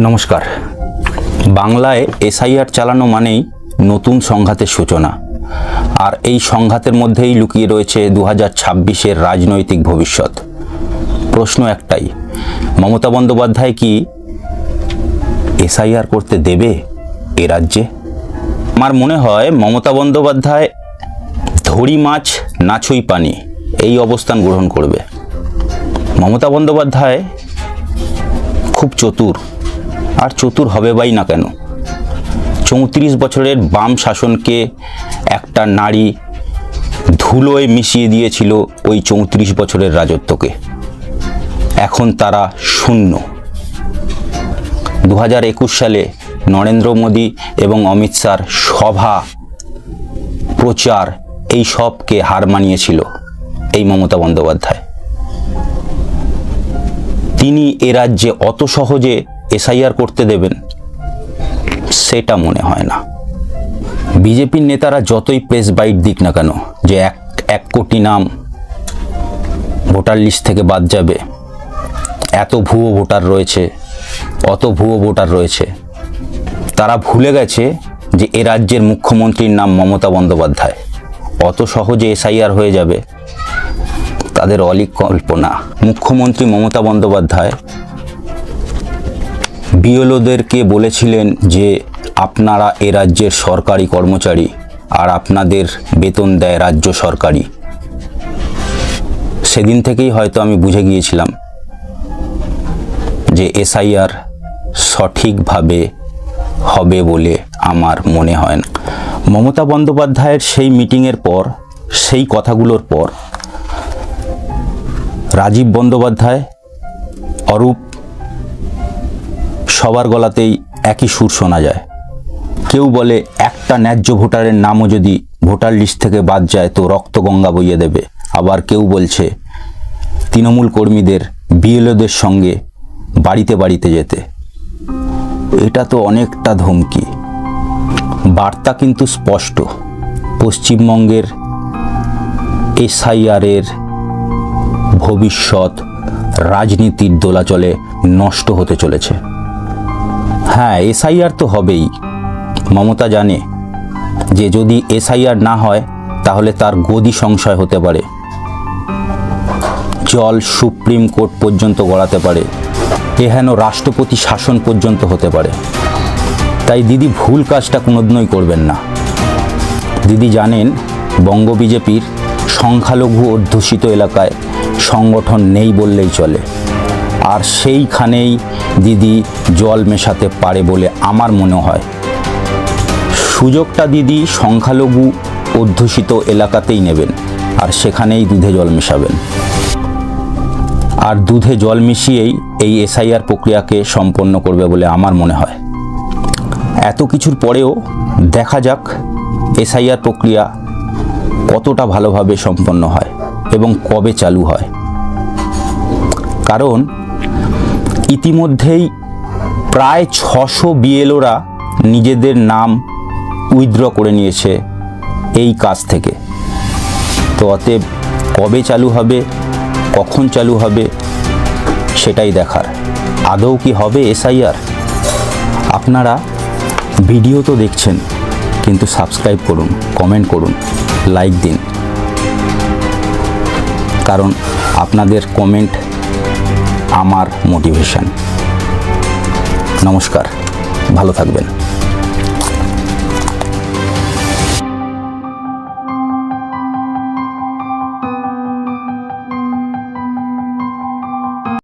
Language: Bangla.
নমস্কার। বাংলায় এসআইআর চালানো মানেই নতুন সংঘাতের সূচনা। আর এই সংঘাতের মধ্যেই লুকিয়ে রয়েছে দু হাজার ছাব্বিশের রাজনৈতিক ভবিষ্যৎ। প্রশ্ন একটাই, মমতা বন্দ্যোপাধ্যায় কি এসআইআর করতে দেবে এ রাজ্যে? আমার মনে হয় মমতা বন্দ্যোপাধ্যায় ধরি মাছ নাছই পানি এই অবস্থান গ্রহণ করবে। মমতা বন্দ্যোপাধ্যায় খুব চতুর। আর চতুর হবে বাই না কেন? চৌত্রিশ বছরের বাম শাসনকে একটা নারী ধুলোয় মিশিয়ে দিয়েছিল ওই চৌত্রিশ বছরের রাজত্বকে। এখন তারা শূন্য। দু হাজার একুশ সালে নরেন্দ্র মোদী এবং অমিত শাহর সভা, প্রচার, এই সবকে হার মানিয়েছিল এই মমতা বন্দ্যোপাধ্যায়। তিনি এ রাজ্যে অত সহজে এসআইআর করতে দেবেন, সেটা মনে হয় না। বিজেপির নেতারা যতই প্রেস বাইট দিক না কেন, যে এক এক কোটি নাম ভোটার লিস্ট থেকে বাদ যাবে, এত ভুয়ো ভোটার রয়েছে, অত ভুয়ো ভোটার রয়েছে, তারা ভুলে গেছে যে এ রাজ্যের মুখ্যমন্ত্রীর নাম মমতা বন্দ্যোপাধ্যায়। অত সহজে এসআইআর হয়ে যাবে, তাদের অলিক কল্পনা। মুখ্যমন্ত্রী মমতা বন্দ্যোপাধ্যায় বিএলওদেরকে বলেছিলেন যে আপনারা এ রাজ্যের সরকারি কর্মচারী আর আপনাদের বেতন দেয় রাজ্য সরকারি। সেদিন থেকেই হয়তো আমি বুঝে গিয়েছিলাম যে এসআইআর সঠিকভাবে হবে বলে আমার মনে হয় না। মমতা বন্দ্যোপাধ্যায়ের সেই মিটিংয়ের পর, সেই কথাগুলোর পর, রাজীব বন্দ্যোপাধ্যায়, অরূপ সবার গলাতেই একই সুর শোনা যায়। কেউ বলে, একটা ন্যায্য ভোটারের নামও যদি ভোটার লিস্ট থেকে বাদ যায়, তো রক্তগঙ্গা বইয়ে দেবে। আবার কেউ বলছে, তৃণমূল কর্মীদের বিএলওদের সঙ্গে বাড়িতে বাড়িতে যেতে। এটা তো অনেকটা ধমকি। বার্তা কিন্তু স্পষ্ট। পশ্চিমবঙ্গের এসআইআরের ভবিষ্যৎ রাজনীতির দোলাচলে নষ্ট হতে চলেছে। হ্যাঁ এসআইআর তো হবেই। মমতা জানে যে যদি এসআইআর না হয়, তাহলে তার গদি সংশয় হতে পারে। জল সুপ্রিম কোর্ট পর্যন্ত গড়াতে পারে। এহেন রাষ্ট্রপতি শাসন পর্যন্ত হতে পারে। তাই দিদি ভুল কাজটা কোনোদিনই করবেন না। দিদি জানেন বঙ্গ বিজেপির সংখ্যালঘু অধ্যুষিত এলাকায় সংগঠন নেই বললেই চলে। আর সেইখানেই দিদি জল মেশাতে পারে বলে আমার মনে হয়। সুযোগটা দিদি সংখ্যালঘু অধ্যুষিত এলাকাতেই নেবেন আর সেখানেই দুধে জল মেশাবেন। আর দুধে জল মিশিয়েই এই এসআইআর প্রক্রিয়াকে সম্পন্ন করবে বলে আমার মনে হয়। এত কিছুর পরেও দেখা যাক এসআইআর প্রক্রিয়া কতটা ভালোভাবে সম্পন্ন হয় এবং কবে চালু হয়। কারণ ইতিমধ্যেই প্রায় ছশো বিএলওরা নিজেদের নাম উইথড্র করে নিয়েছে এই কাজ থেকে। তো অতএব কবে চালু হবে, কখন চালু হবে, সেটাই দেখার। আদৌ কি হবে এসআইআর? আপনারা ভিডিও তো দেখছেন, কিন্তু সাবস্ক্রাইব করুন, কমেন্ট করুন, লাইক দিন। কারণ আপনাদের কমেন্ট আমার মোটিভেশন। নমস্কার ভালো থাকবেন।